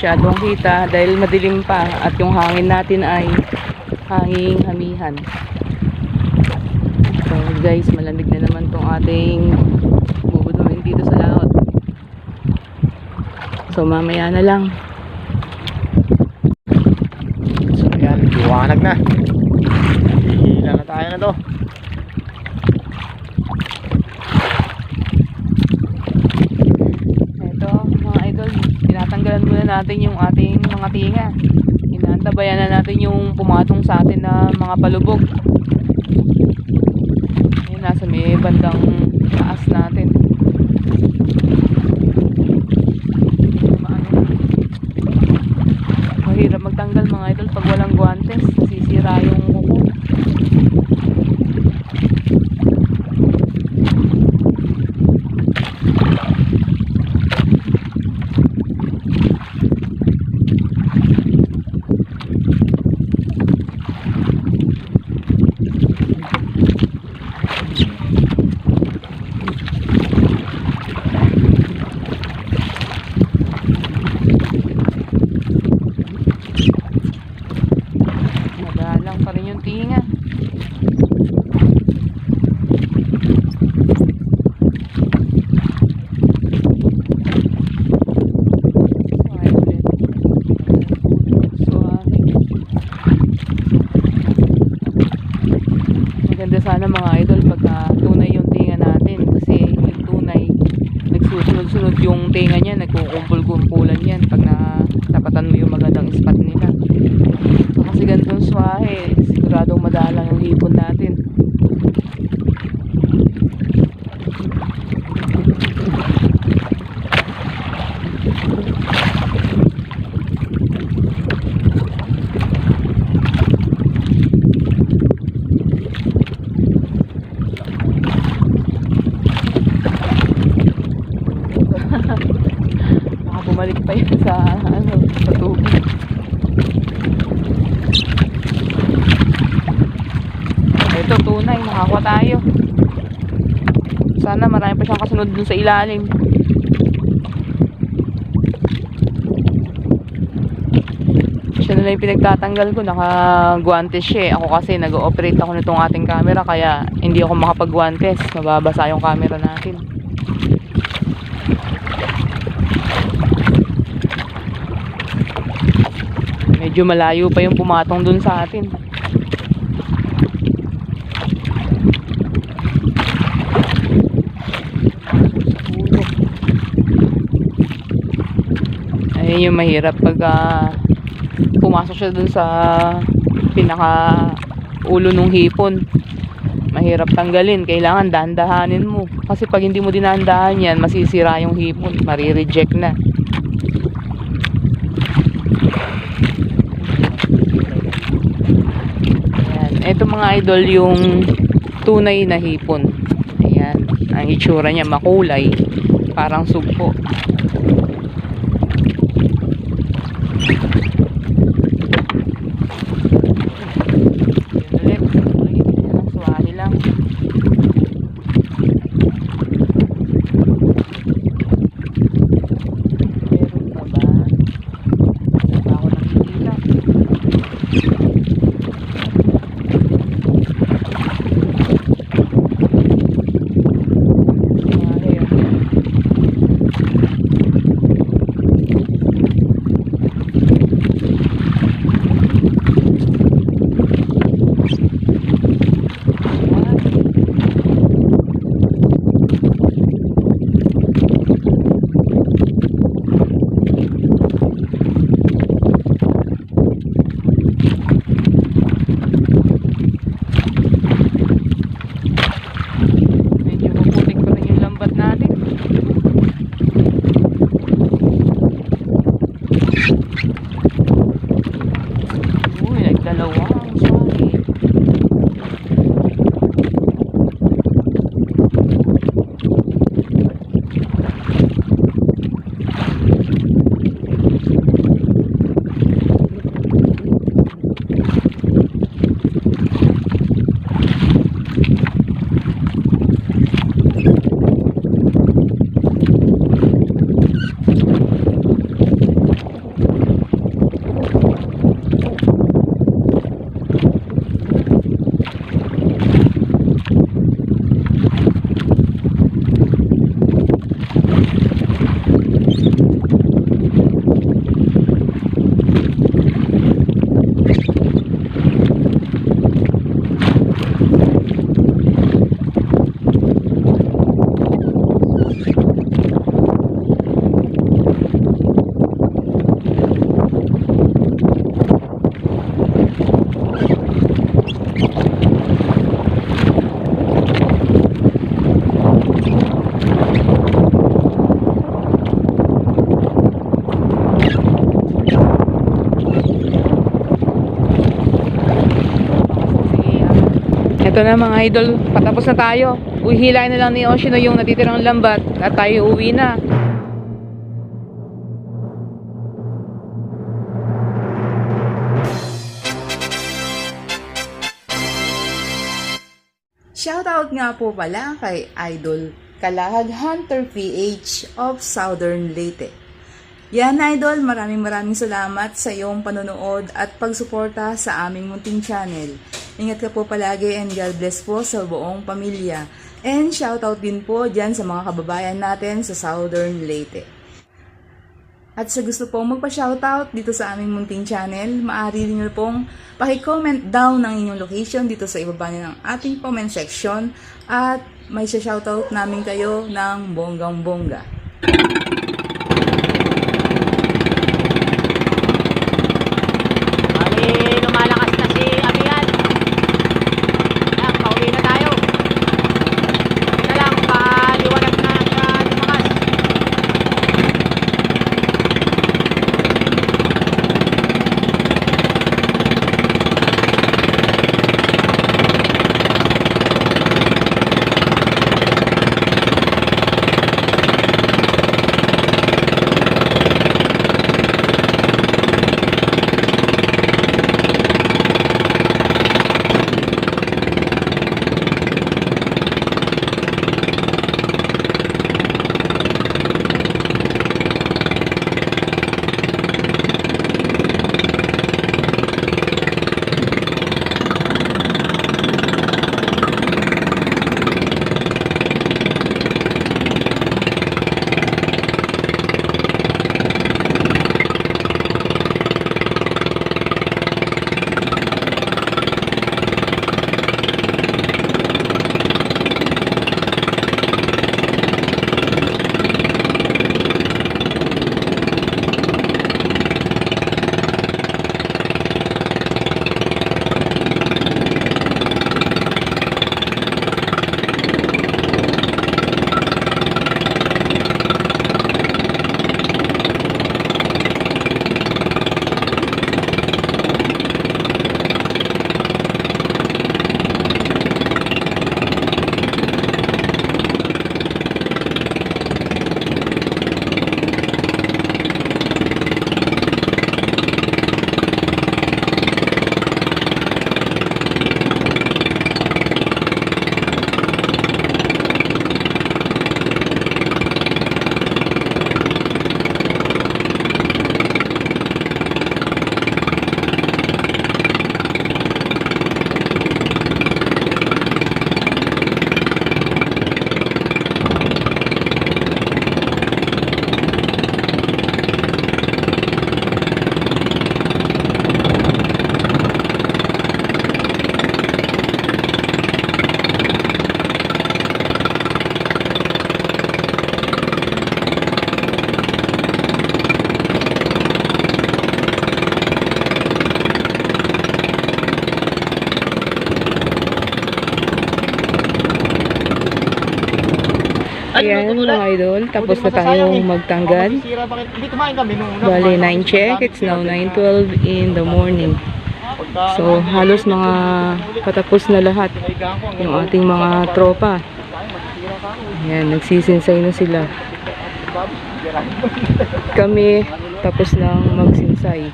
masyadong kita dahil madilim pa at yung hangin natin ay hanging hamihan. So guys, malamig na naman tong ating bubunuin dito sa laot. So mamaya na lang. So ayan, liwanag na. Hihila na tayo na to. Ito, mga idol, tinatanggalan muna natin yung ating mga tinga. Inaantabayan na natin yung pumatong sa atin na mga palubog. Yun, nasa may bandang taas natin. Mahirap magtanggal mga idol pag walang guantes. Nasisira yung kuko. Madalang pa rin yung tinga. So, ayun din. So, ah, maganda sana mga idol pagka tunay yung tinga natin kasi yung tunay nagsusunod-sunod yung tinga niya nagkukumpul-kumpulan yan pag na mo yung magandang spot nila So, kasi ganitong swahe, siguradong madalang yung hipon natin. Baka bumalik pa yan sa, ano, sa tubig. Ito, tunay. Nakakuha tayo. Sana marami pa siyang kasunod dun sa ilalim. Siya na lang yung pinagtatanggal ko. Naka-guantes siya eh. Ako kasi nag-ooperate ako nitong ating camera kaya hindi ako makapag-guantes. Mababasa yung camera natin. Medyo malayo pa yung pumatong dun sa atin. Ayun yung mahirap pag ah, pumasok siya dun sa pinaka ulo ng hipon. Mahirap tanggalin. Kailangan dahan-dahanin mo. Kasi pag hindi mo dinahan yan, masisira yung hipon. Marireject na. Ayan. Ito mga idol yung tunay na hipon. Ayan. Ang itsura niya makulay. Parang sugpo. Yun ulit. Ang suwahi lang. Ito na mga idol, patapos na tayo. Uhilain na lang ni Oshino yung natitirang lambat at tayo uwi na. Shoutout nga po pala kay Idol Kalahag Hunter PH of Southern Leyte. Yan Idol, maraming maraming salamat sa iyong panonood at pagsuporta sa aming munting channel. Ingat ka po palagi and God bless po sa buong pamilya. And shoutout din po dyan sa mga kababayan natin sa Southern Leyte. At sa gusto pong magpa-shoutout dito sa aming munting channel, maaari rin nyo pong pakicomment down ng inyong location dito sa ibaba ng ating comment section at may shoutout namin kayo ng bonggang bongga. Ayan mga idol, tapos na tayong magtanggal. Hindi kumain kami nung una. Bali, Kumain 9 kami check. It's now dami. 9.12 in the morning. So, halos mga patapos na lahat yung ating mga tropa. Ayan, nagsisinsay na sila. Kami, tapos lang magsinsay.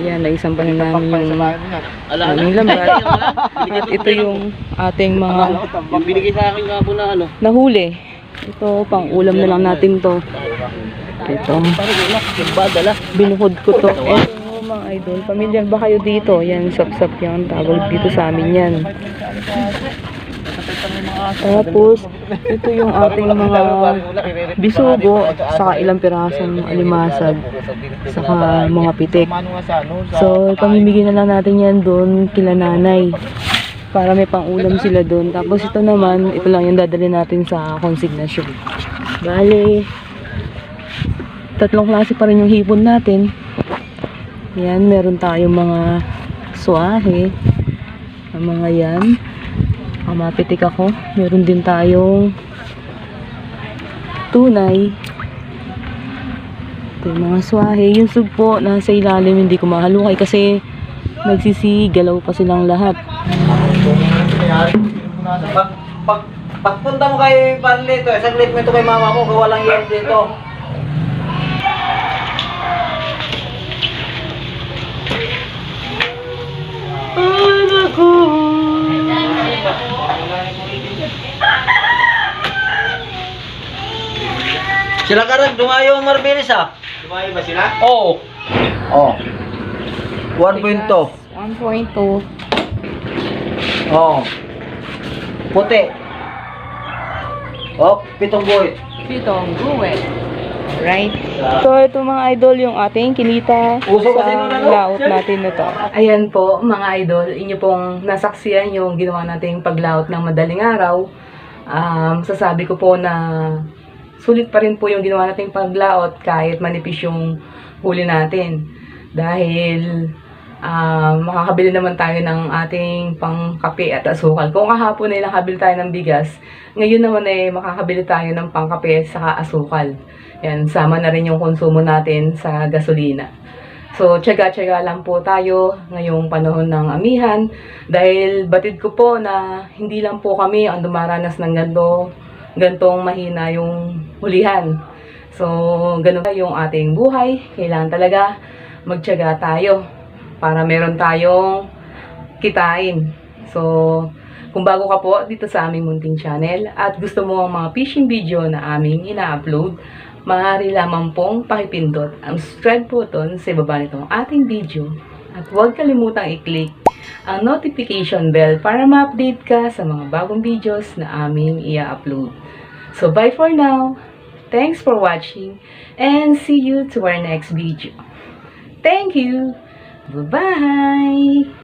Ayan, naisampan na namin yung aming lambat. At ito yung ating mga binigay sa akin po na ano. nahuli. Ito, pang ulam na lang natin to. Ito, binuhod ko to. Ito mga idol, pamilyar ba kayo dito? Yan, sap-sap yan. Tawag dito sa amin yan. Tapos, ito yung ating mga bisugo, saka ilang pirasong alimasag, saka mga pitik. So, pamimigay na lang natin yan doon kila nanay. Para may pang-ulam sila doon. Tapos ito naman, ito lang yung dadali natin sa consignation. Bale, tatlong klase pa rin yung hipon natin. Yan, meron tayong mga swahe. Ang mga yan. Ang mapitik ako. Meron din tayong tunay. Ito yung mga swahe. Yung sugpo, nasa ilalim, hindi ko mahalukay kasi nagsisigalaw pa silang lahat. Nangyari. Pag, pag, pagpunta mo kay Panli ito, saglit mo ito kay mama mo, kung walang yes dito. Sila karag, dumayo ang Marbilis ah. Lumayo ba sila? Oo. Oh. 1.2. 1.2. Oo. Puti. Oh, pitong buhit. Pitong guwet. Right? So, ito mga idol, yung ating kinita Uso kasi sa layout natin na to. Ayan po, mga idol, inyo pong nasaksiyan yung ginawa nating paglaot ng madaling araw. Um, sasabi ko po na sulit pa rin po yung ginawa nating paglaot kahit manipis yung huli natin. Dahil ah, makakabili naman tayo ng ating pangkape at asukal. Kung kahapon ay nakabili tayo ng bigas, ngayon naman ay makakabili tayo ng pangkape at asukal. Yan, sama na rin yung konsumo natin sa gasolina. So, tsaga-tsaga lang po tayo ngayong panahon ng amihan dahil batid ko po na hindi lang po kami ang dumaranas ng ganito, gantong mahina yung hulihan. So, ganun yung ating buhay. Kailangan talaga magtyaga tayo para meron tayong kitain. So, kung bago ka po dito sa aming munting channel at gusto mo ang mga fishing video na aming ina-upload, maaari lamang pong pakipindot ang subscribe button sa baba nitong ating video. At huwag kalimutang i-click ang notification bell para ma-update ka sa mga bagong videos na aming i-upload. So, bye for now. Thanks for watching and see you to our next video. Thank you. Bye-bye.